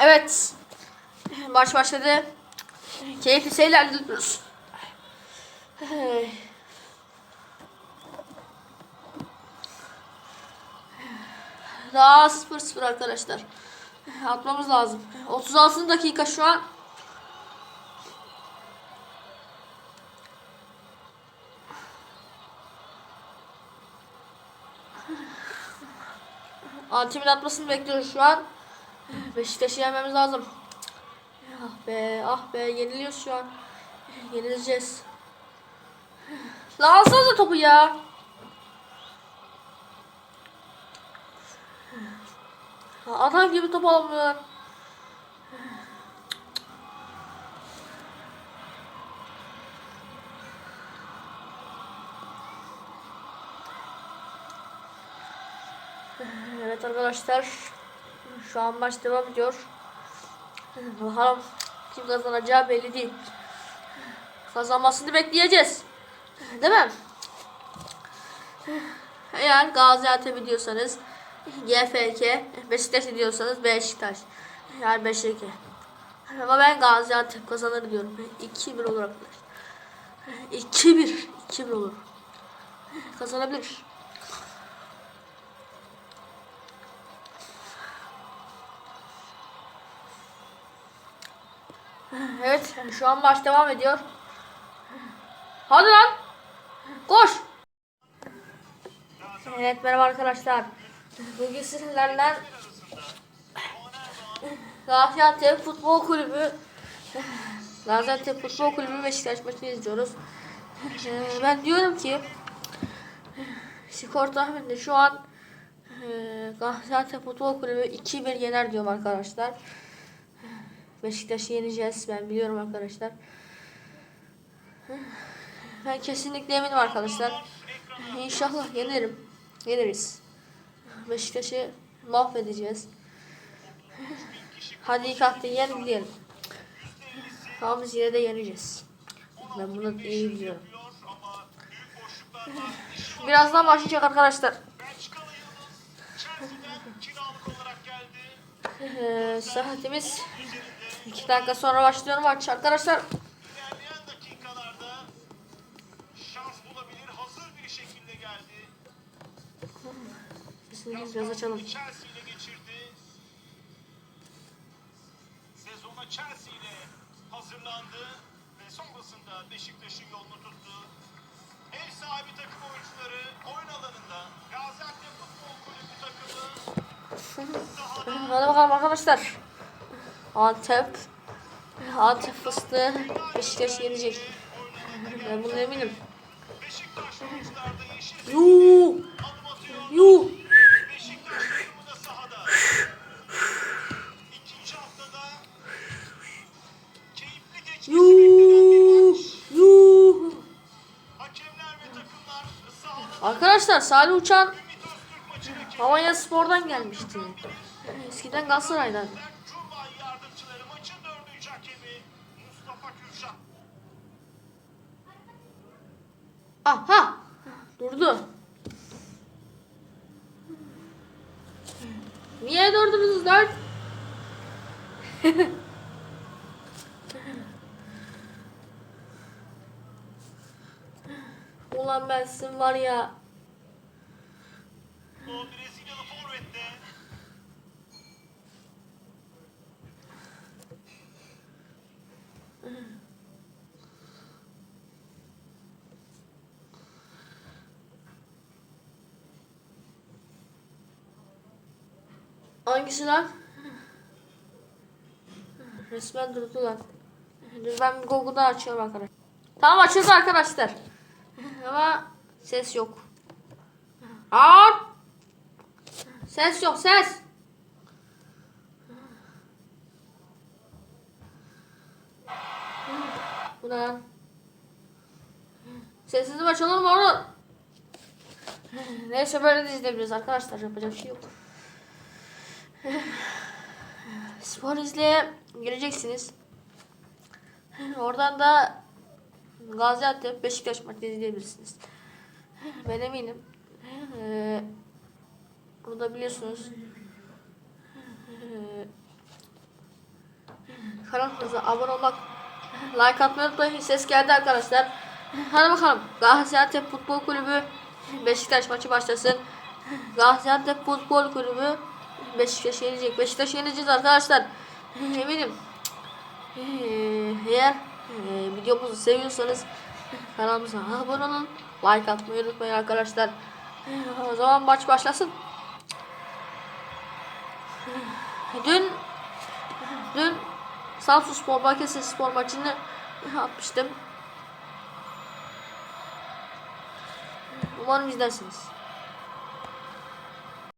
Evet. Maç başladı. Keyifli seyirler diliyoruz. Daha 0-0 arkadaşlar. Atmamız lazım. 36 dakika şu an. Antimin atmasını bekliyoruz şu an. Beşiktaş'ı yenmemiz lazım. Ah be ah be yeniliyoruz şu an. Yenileceğiz. Lan alsanıza topu ya. Adam gibi top alamıyorlar. Evet arkadaşlar. Şu an maç devam ediyor. Bakalım kim kazanacağı belli değil. Kazanmasını bekleyeceğiz. Değil mi? Eğer Gaziantep diyorsanız GFK, Beşiktaş diyorsanız Beşiktaş. Yani Beşiktaş. Ama ben Gaziantep kazanır diyorum. 2-1 olur arkadaşlar. 2-1. 2-1 olur. Kazanabilir. Evet, şu an maç devam ediyor. Hadi lan. Koş. Evet, merhaba arkadaşlar. Bugün sizlerle Gaziantep Futbol Kulübü Gaziantep Futbol Kulübü Beşiktaş maçını izliyoruz. Ee, Ben diyorum ki skor tahmininde şu an e, Gaziantep Futbol Kulübü 2-1 yener diyorum arkadaşlar. Beşiktaş'ı yeneceğiz. Ben biliyorum arkadaşlar. Ben kesinlikle eminim arkadaşlar. İnşallah yenerim. Yeneriz. Beşiktaş'ı mahvedeceğiz. Hadi ilk haftayı yen diyelim. Ama biz yine de yeneceğiz. Ben bunu iyi biliyorum. Birazdan başlayacak arkadaşlar. Ee, saatimiz 2 dakika sonra başlıyor maç arkadaşlar. İlerleyen dakikalarda şans bulabilir. Hazır bir şekilde geldi. Sesini biraz açalım. Chelsea ile geçirdi. Sezona Chelsea ile hazırlandı ve sonrasında Beşiktaş'ın yolunu tuttu. Ev sahibi takım oyuncuları oyun alanında Gaziantep Futbol Kulübü takımı Hadi bakalım arkadaşlar. Antep. Antep fıstığı Beşiktaş yenecek. Ben bunun eminim. Yuh! Yuh! Yuh! Arkadaşlar Salih Uçan. Havanya Spor'dan gelmişti. Eskiden Galatasaray'dan. Aha! Durdu. Niye durdunuz lan? Ulan ben sizin var ya. Hangisi lan? Resmen durdu lan. Dur ben Google'da açıyorum arkadaşlar. Tamam açıldı arkadaşlar. Ama ses yok. Aa! Ses yok ses. Bu ne lan? Sesinizi açalım mı onu? Neyse böyle de izleyebiliriz arkadaşlar. Yapacak bir şey yok. Spor izleye gireceksiniz. Oradan da Gaziantep Beşiktaş maçını izleyebilirsiniz. Ben eminim. Ee, bunu da biliyorsunuz. Ee, kanalımıza abone olmak, like atmayı unutmayın. Ses geldi arkadaşlar. Hadi bakalım. Gaziantep Futbol Kulübü Beşiktaş maçı başlasın. Gaziantep Futbol Kulübü Beşiktaş yenecek. Beşiktaş yeneceğiz arkadaşlar. Eminim. Ee, Eğer e, videomuzu seviyorsanız kanalımıza abone olun. Like atmayı unutmayın arkadaşlar. O zaman maç başlasın. Dün dün Samsun Spor Balıkesir Spor maçını atmıştım. Umarım izlersiniz.